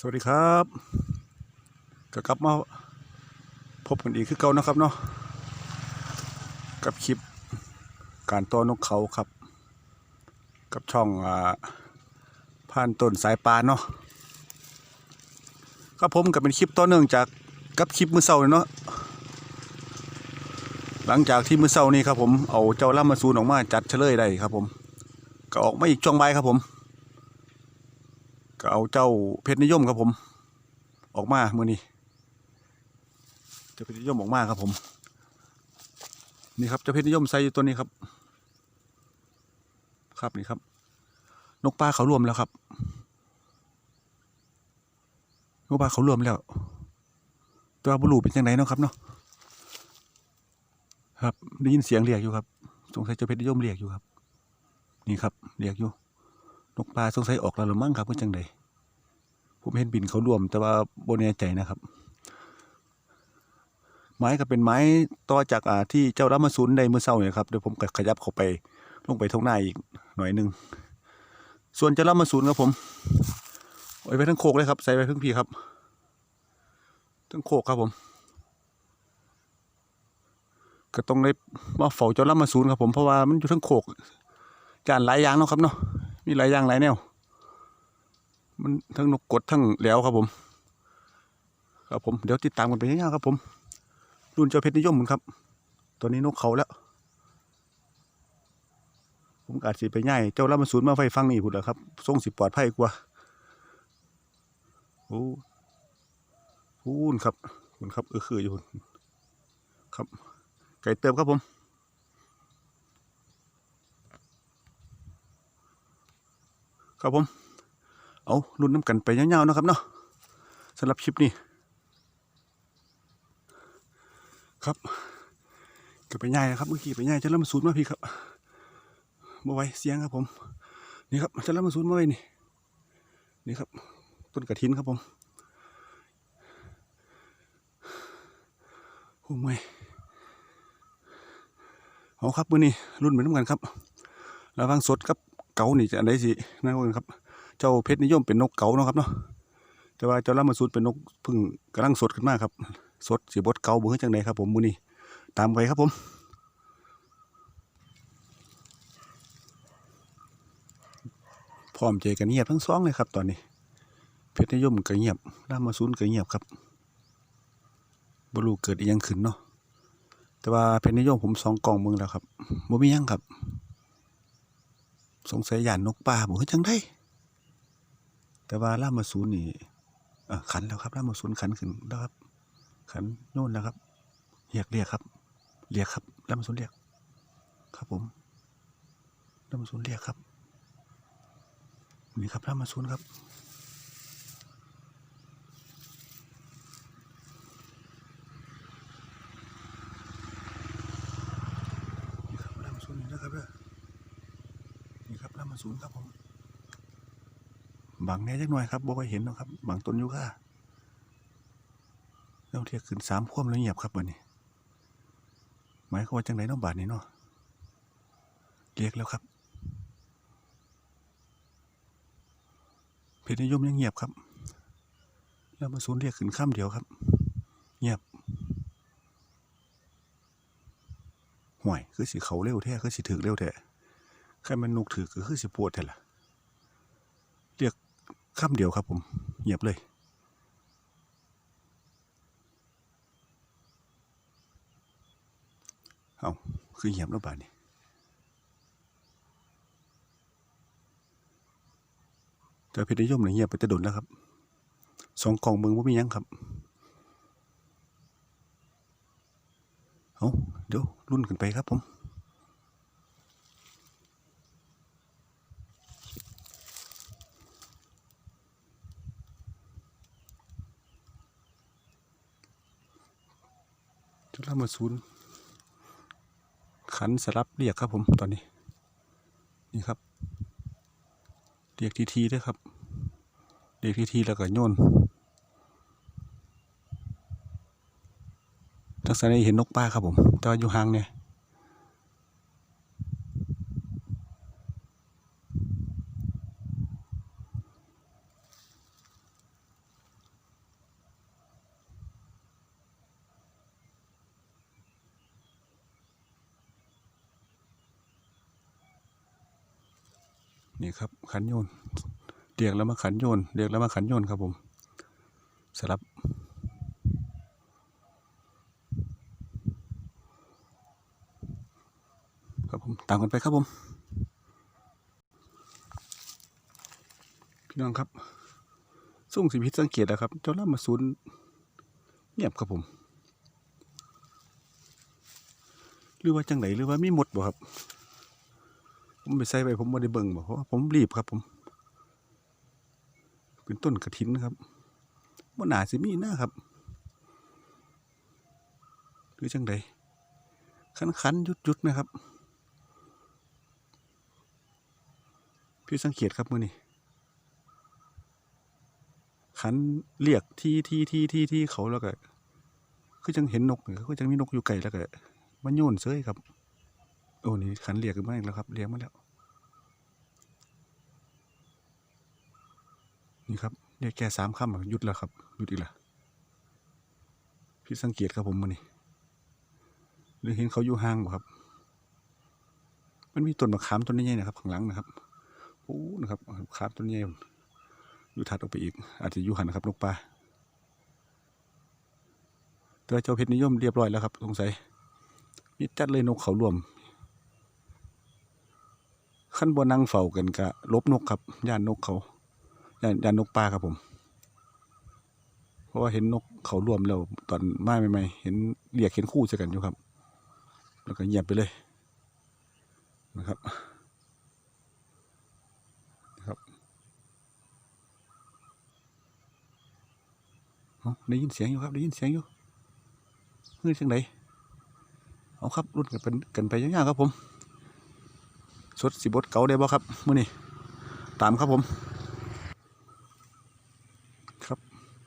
สวัสดีครับก็กลับมาพบกันอีกคือเก่านะครับเนาะกับคลิปการต้อนนกเขาครับ กับช่องอ่าผ่านต้นสายปานเนาะครับผมก็เป็นคลิปต่อเนื่องจากกับคลิปมือเสาร์เนาะหลังจากที่มือเสาร์นี้ครับผมเอาเจ้าล่ามาซูนออกมาจัดเฉลยได้ครับผมก็ออกมาอีกช่วงบ่ายครับผม ก็เอาเจ้าเพชรนิยมครับผม ออกมาเมื่อนี้เจ้าเพชรนิยมออกมาครับผม นี่ครับเจ้าเพชรนิยมใส่อยู่ตัวนี้ครับ ครับนี่ครับ นกปลาเขารวมแล้วครับนกปลาเขารวมแล้วตัวบุรุษเป็นยังไงเนาะครับเนาะครับได้ยินเสียงเรียกอยู่ครับสงสัยเจ้าเพชรนิยมเรียกอยู่ครับ นี่ครับเรียกอยู่ นกปลาสงสัยออกแล้วหรือมั้งครับเพื่อจังใดผมเห็นบินเขารวม แต่ว่าบนแน่ใจนะครับ ไม้ก็เป็นไม้ต่อจากอ่าที่เจ้ารัมาศูนย์ในเมื่อเช้าเนี่ยครับเดี๋ยวผมก็ขยับเข้าไปลงไปทางหน้าอีกหน่อยหนึงส่วนเจ้ารัมาศูนย์ครับผมเอาไว้ทั้งโคกเลยครับ ใส่ไว้ทั้งพี่ครับ ทั้งโคกครับผม ก็ต้องได้มาเฝ้าเจ้ารัมาศูนย์ครับผมเพราะว่ามันอยู่ทั้งโคกจานหลายอย่างเนาะครับเนาะ มีหลายอย่างหลายแนว มันทั้งนกกดทั้งแหล้วครับผม ครับผมเดี๋ยวติดตามกันไปยาวๆครับผม รุ่นเจ้าเพชรนิยมครับตัวนี้นกเขาแล้ว ผมอาจสิไปง่ายเจ้ารับมาศูนมาไฟฟังนี่พุ่นแหละครับส่งสิปลอดภัยกว่าโอ้พูนครับคุณครับเออคืออยู่ขุนครับ ไก่เติมครับผม ครับผม เอารุ่นน้ำกันไปยาวๆนะครับเนาะสำหรับคลิปนี้ ครับก็ไปง่ายนะครับเมื่อกี้ไปง่ายจะเริ่มสูนมาพี่ครับมาไว้เสียงครับผม นี่ครับจะเริ่มสูนมาไว้นี่นี่ครับ ต้นกระถินครับผมโอ้ไม่เอาครับมื่อนี้รุ่นเหมือนกันครับระวังสดกับ เก๋านี่จะอันใดสินะเพื่อนครับ เจ้าเพชรนิยมเป็นนกเก๋าเนาะครับเนาะแต่ว่าเจ้าลามาสูดเป็นนกพึ่งกำลังสดขึ้นมากครับ สดสีบดเก๋าบ่คือจังใดครับผมมือนี้ตามไปครับผมพร้อมใจกันเงียบทั้งสองเลยครับตอนนี้ เพชรนิยมก็เงียบลามาสูนก็เงียบครับบ่รู้เกิดอียังขึ้นเนาะแต่ว่าเพชรนิยมผมสองกล่องมืองแล้วครับบ่มียังครับ สงสัยย่านนกป่าบอกว่าจังได้ แต่ว่าล่ามาศูนย์นี่ขันแล้วครับล่ามาศูนย์ขันขึ้นแล้วครับ ขันโน่นแล้วครับเรียกเรียกครับเรียกครับล่ามาศูนย์เรียก ครับผมล่ามาศูนย์เรียกครับนี่ครับล่ามาศูนย์ครับ นี่ครับล่ามาศูนย์นี่นะครับเด้อ นี่ครับล่ามา ศูนย์ครับผมบางแน่จักหน่อยครับบ่ค่อยเห็นหรอกครับบางต้นยูคาแล้วเทียกขึ้นสามคว่ำแล้วเงียบครับวันนี้ หมายความว่าจังไหนน้องบาทนี้เนาะเรียกแล้วครับเพชรนิยมยังเงียบครับ แล้วมาศูนย์เรียกขึ้นข้ามเดียวครับ เงียบห่วยคือสิเขาเร็วแท้คือสิถึกเร็วแท้ ใครมันนุกถือก็คือสิปวดแท้ละเรียกคำเดียวครับผมเงียบเลยเอาคือเงียบแล้วบานี้แต่เพชรนิยมเนี่ยเงียบไปแต่โดนแล้วครับสองกล่องเมืองว่ามียังครับเอาเดี๋ยวรุ่นขึ้นไปครับผมามาศูนย์ขันสลับเรียกครับผมตอนนี้ นี่ครับ เรียกทีทีด้วยครับ เรียกทีทีแล้วก็โยนทักษะนี้เห็นนกป้าครับผมแต่ว่าอยู่ห่างเนี่ย นี่ครับขันโยนเรียกแล้วมาขันโยนเรียกแล้วมาขันโยนครับผมสลับครับผมตามกันไปครับผม พี่น้องครับส่งสิพิษสังเกตนะครับเจ้าล่ามาศูนย์เงียบครับผม หรือว่าจังไหนหรือว่ามีหมดบ่ครับ ผมไปใส่ไปผมไม่ได้เบิ่งบ่เพราะว่าผมรีบครับ ผมเป็นต้นกระถินครับว่าหนาสิมีนะครับหรือจังใดคันคันยุดยุดนะครับ พี่สังเกตครับมือนี่ขันเรียกที่ที่ที่ที่ที่เขาแล้วก็คือจังเห็นนกเนี่ยคือจังมีนกอยู่ไกลแล้วก็มันโยนเสยครับ โอ้นี่ขันเรียกกันมาอีกแล้วครับเรียกมาแล้ว นี่ครับเรียกแค่สามคำหยุดแล้วครับหยุดอีกแล้วพี่สังเกตครับผมมือนี่หรือเห็นเขาอยู่ห่างบ่ครับ มันมีต้นมะขามต้นนี้นะครับข้างหลังนะครับโอ้นะครับคาบต้นใหญ่อยู่ถัดออกไปอีก อาจจะอยู่หันนะครับนกปลาตัวเจ้าเพชรนิยมเรียบร้อยแล้วครับสงสัยนี่จัดเลยนกเขารวม ขั้นบนนั่งเฝ้ากันกะลบนกครับย่านนกเขาย่านย่านนกปลาครับผม เพราะว่าเห็นนกเขารวมแล้วตอนมาใหม่ๆเห็นเรียกเห็นคู่เจอกันอยู่ครับ แล้วก็เงียบไปเลยนะครับเอาได้ยินเสียงอยู่ครับได้ยินเสียงอยู่เฮ้ยจังไดเอาครับรุ่นกันเป็นกันไปยาวๆครับผม สดสิบดเก่าได้บ่ครับมื้อนี้ตามครับผม ครับ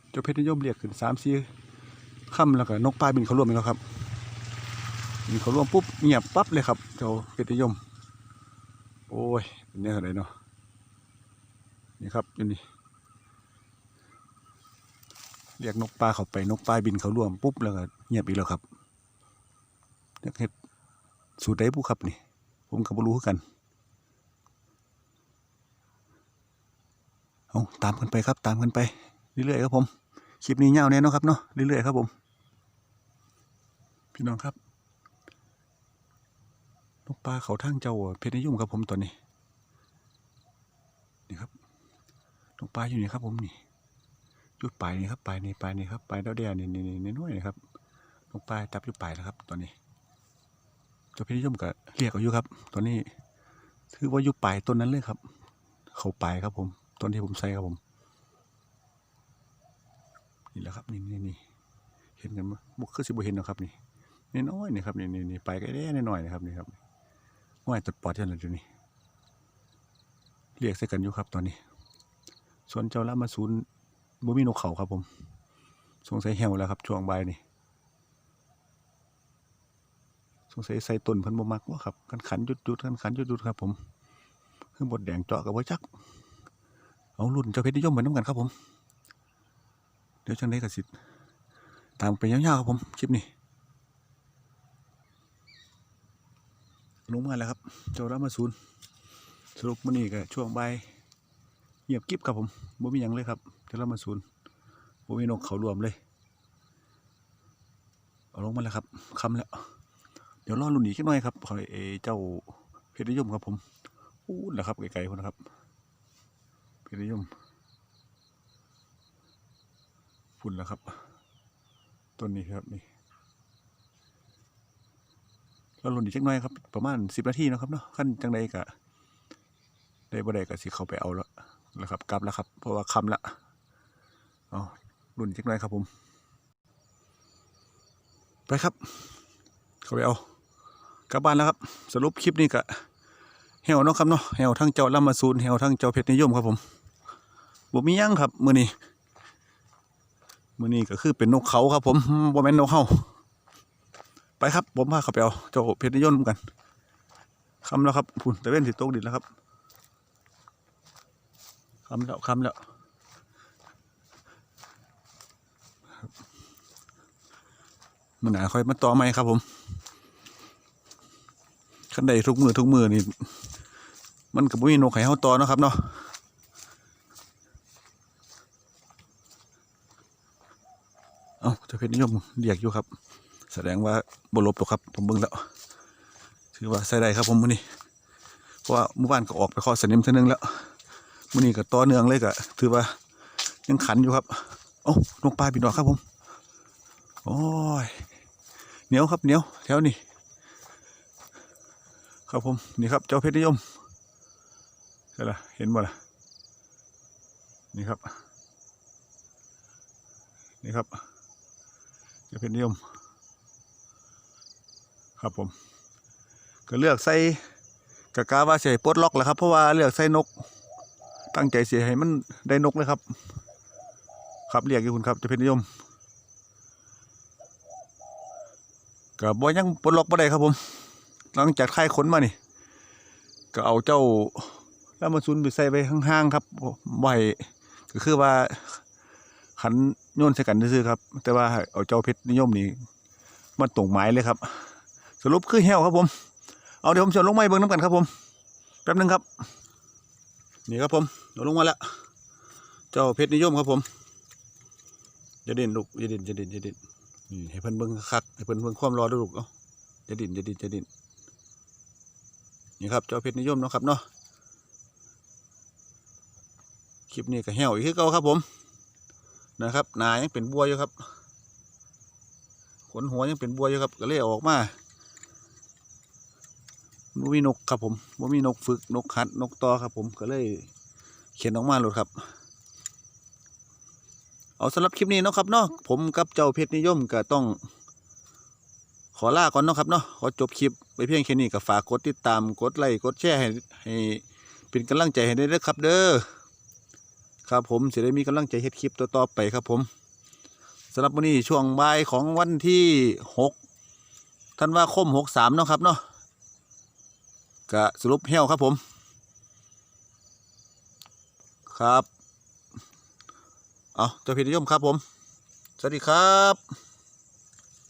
เจ้าเพชรนิยมเรียกขึ้นสามสี่ค่ำแล้วก็นกปลาบินเขาร่วมอีกแล้วครับบินเขาร่วมปุ๊บเงียบปั๊บเลยครับ เจ้าเพชรนิยม โอ้ยเป็นเนี่ยอะไรเนาะนี่ครับอยู่นี่เรียกนกปลาเขาไปนกปลาบินเขาร่วมปุ๊บแล้วก็เงียบอีกแล้วครับเรียกเห็ดสูตรใดผู้ครับนี่ ผมก็บ่รู้กัน เอาตามกันไปครับ ตามกันไป เรื่อยๆครับผมคลิปนี้ยาวแน่เนอนครับเนาะเรื่อยๆครับผม พี่น้องครับนกปลาเขาทางเจ้าเพชรนิยมครับผมตัวนี้นี่ครับนกปลาอยู่นี่ครับผมนี่จุดปลายนี่ครับปลายนี่ปลายนี่ครับปลายดาวเดียนี่นี่นี่น้อยนี่ครับลงปลาจับยู่ปลายแล้วครับ ตอนนี้เจ้าพี่นิยมก็เรียกเอาอยู่ครับ ตอนนี้ ถือว่ายู่ปลายต้นนั้นเลยครับ เขาปลายครับผม ต้นที่ผมใส่ครับผม นี่แหละครับนี่นี่นี่เห็นกันบุกคือสิบุเห็นนะครับ นี่นี่น้อยนี่ครับนี่นี่นี่ปลายก็ได้นิดหน่อยนะครับนี่ครับง่ายตัดปอดเท่านั้นเดี๋ยวนี้เรียกใส่กันอยู่ครับ ตอนนี้ ส่วนเจ้าละมาศูนย์บ่มีนกเขาครับ ผมสงสัยเหี่ยวแล้วครับช่วงใบนี่สงสัยใส่ต้นเพิ่นบ่มักว่าครับกันขันจุดจุดกันขันจุดจุดครับ ผมคือบดแดงเจาะกับบ่จัก เอารุ่นเจ้าเพชรนิยมเหมือนน้ำกันครับผม เดี๋ยวจังได๋ก็สิทธ์ตามไปยาวๆครับผม คลิปนี้ลงมาแล้วครับ เจ้ารามาศูนย์สรุปมื้อนี้ก็ช่วงใบเงียบกิ๊บครับผมบ่มีหยังเลยครับเจ้าละมาศูนย์บ่มีนกเขารวมเลย เอาลงมาแล้วครับคำแล้ว เดี๋ยวรอรุ่นนี้แค่น้อยครับขอยเจ้าเพชรนิยมครับผมอู้แหละครับไกลๆคนนะครับ พชรนิยมฝุ่นแล้วครับต้นนี้ครับนี่รอรุ่นนี้แค่น้อยครับ ประมาณสิบนาทีนะครับเนาะขั้นจังใดกะได้บ่ได้กะสิเขาไปเอาแล้วแล้วครับกลับแล้วครับ เพราะว่าคำละเอารุ่นจักหน่อยครับผม ไปครับ เขาไปเอากลับบ้านแล้วครับ สรุปคลิปนี้ก็เหี่ยวเนาะครับเนาะเหี่ยวทั้งเจ้าลำมาซูนเหี่ยวทั้งเจ้าเพชรนิยมครับผม บ่มียังครับมือนี้มือนี้ก็คือเป็นนกเขาครับ ผมบ่แม่นนกเฮาไปครับ ผมพาเขาไปเอาเจ้าเพชรนิยมกันคำแล้วครับพุ่นตะเว้นสิตกดินแล้วครับคำแล้วคำแล้วมันหนาค่อยมาต่อไหมครับ ผมขันใดทุกมือทุกมือนี่มันก็บ่มีนกให้เฮาต่อนะครับเนาะ เอ้าเจะเพชรนิยมเรียกอยู่ครับ แสดงว่าบ่ลบหรอกครับ ผมเบิ่งแล้ว ถือว่าใส่ได้ครับผมมื้อนี้ เพราะว่าเมื่อวานก็ออกไปเคอสนิมเท่านึงแล้วมื้อนี้ก็ต่อเนื่องเลยก็ถือว่ายังขันอยู่ครับ เอ้านกปลาบินออกครับผม โอ้ยเหนียวครับเหนียวแถวนี้ครับผมนี่ครับเจ้าเพชรนิยมใช่ละเห็นบ่ล่ะนี่ครับ นี่ครับ จ้าเพชรนิยม ครับผม ก็เลือกใส่กะกาว่าใส่ปลดล็อกแหละครับ เพราะว่าเลือกใส่นก ตั้งใจเสียให้มันได้นกเลยครับ ครับเรียกอยู่คุณครับจ้าเพชรนิยมก็บ่ยังปลดล็อกบ่ได้ครับผม หลังจากค่ายขนมานี่ ก็เอาเจ้าแล้วมาซุนไปใส่ไว้ห่างๆครับบ่ให้ก็คือว่า ขันโยนใส่กันซื่อครับ แต่ว่าเอาเจ้าเพชรนิยมนี่มาตรงหมายเลยครับ สรุปคือแห้วครับผม เอาเดี๋ยวผมจะลงไม้เบิ่งน้ำกันครับผมแป๊บหนึงครับ นี่ครับผมเอาลงมาแล้วเจ้าเพชรนิยมครับผมอย่าเด่นลูกอย่าเด่นอย่าเด่นอย่าเด่นนี่ให้เพิ่นเบิ่งคักให้เพิ่นเบิ่งความรอดูลูกเอ้าจะดินจะดินจะดินนี่ครับเจ้าเพชรนิยมเนาะครับเนาะคลิปนี้ก็แห้วอีกคือเก่าครับผม นะครับหนายังเป็นบัวอยู่ครับ ขนหัวยังเป็นบัวอยู่ครับ ก็เลยออกมาบ่มีนกครับผมบ่มีนกฝึกนกหัดนกตอครับผมก็เลยเขียนออกมาเลยครับ เอาสำหรับคลิปนี้เนาะครับเนาะผมกับเจ้าเพชรนิยมก็ต้อง ขอลาก่อนเนาะครับเนาะขอจบคลิปไปเพียงแค่นี้ก็ฝากกดติดตามกดไลค์กดแชร์ให้ให้เป็นกำลังใจให้ได้เด้อครับเด้อ ครับผมเสียได้มีกำลังใจเฮ็ดคลิปต่อๆไปครับผมสำหรับวันนี้ช่วงบ่ายของวันที่หกท่านว่าคมหกสามเนาะครับเนาะกะสรุปเหี้ยวครับผม ครับ เอาเจ้าพี่นิยมครับผม สวัสดีครับ